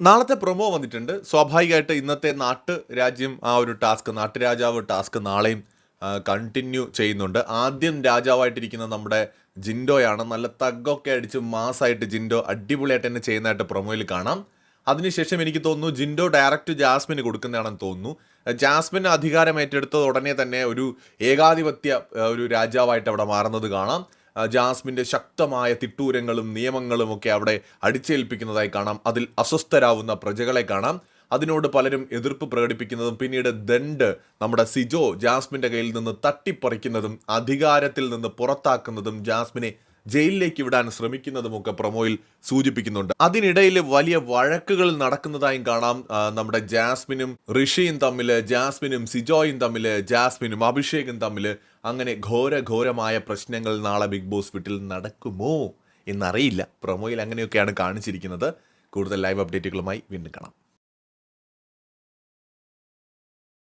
നാളത്തെ പ്രൊമോ വന്നിട്ടുണ്ട്. സ്വാഭാവികമായിട്ട് ഇന്നത്തെ നാട്ട് രാജ്യം ആ ഒരു ടാസ്ക് നാട്ടുരാജാവ് ടാസ്ക് നാളെയും കണ്ടിന്യൂ ചെയ്യുന്നുണ്ട്. ആദ്യം രാജാവായിട്ടിരിക്കുന്ന നമ്മുടെ ജിൻഡോയാണ് നല്ല തഗ്ഗൊക്കെ അടിച്ച് മാസമായിട്ട് ജിൻഡോ അടിപൊളിയായിട്ട് തന്നെ ചെയ്യുന്നതായിട്ട് പ്രൊമോയിൽ കാണാം. അതിനുശേഷം എനിക്ക് തോന്നുന്നു ജിൻഡോ ഡയറക്റ്റ് ജാസ്മിന് കൊടുക്കുന്നതാണെന്ന് തോന്നുന്നു. ജാസ്മിൻ അധികാരം ഏറ്റെടുത്തത് ഉടനെ തന്നെ ഒരു ഏകാധിപത്യ ഒരു രാജാവായിട്ട് അവിടെ മാറുന്നത് കാണാം. ജാസ്മിന്റെ ശക്തമായ തിട്ടൂരങ്ങളും നിയമങ്ങളും ഒക്കെ അവിടെ അടിച്ചേൽപ്പിക്കുന്നതായി കാണാം. അതിൽ അസ്വസ്ഥരാവുന്ന പ്രജകളെ കാണാം. അതിനോട് പലരും എതിർപ്പ് പ്രകടിപ്പിക്കുന്നതും പിന്നീട് ദണ്ട് നമ്മുടെ സിജോ ജാസ്മിന്റെ കയ്യിൽ നിന്ന് തട്ടിപ്പറിക്കുന്നതും അധികാരത്തിൽ നിന്ന് പുറത്താക്കുന്നതും ജാസ്മിനെ ജയിലിലേക്ക് വിടാൻ ശ്രമിക്കുന്നതുമൊക്കെ പ്രൊമോയിൽ സൂചിപ്പിക്കുന്നുണ്ട്. അതിനിടയിൽ വലിയ വഴക്കുകൾ നടക്കുന്നതായും കാണാം. നമ്മുടെ ജാസ്മിനും ഋഷിയും തമ്മിൽ ജാസ്മിനും സിജോയും തമ്മിൽ ജാസ്മിനും അഭിഷേകും തമ്മിൽ അങ്ങനെ ഘോര ഘോരമായ പ്രശ്നങ്ങൾ നാളെ ബിഗ് ബോസ് വീട്ടിൽ നടക്കുമോ എന്നറിയില്ല. പ്രൊമോയിൽ അങ്ങനെയൊക്കെയാണ് കാണിച്ചിരിക്കുന്നത്. കൂടുതൽ ലൈവ് അപ്ഡേറ്റുകളുമായി വീണ്ടും കാണാം.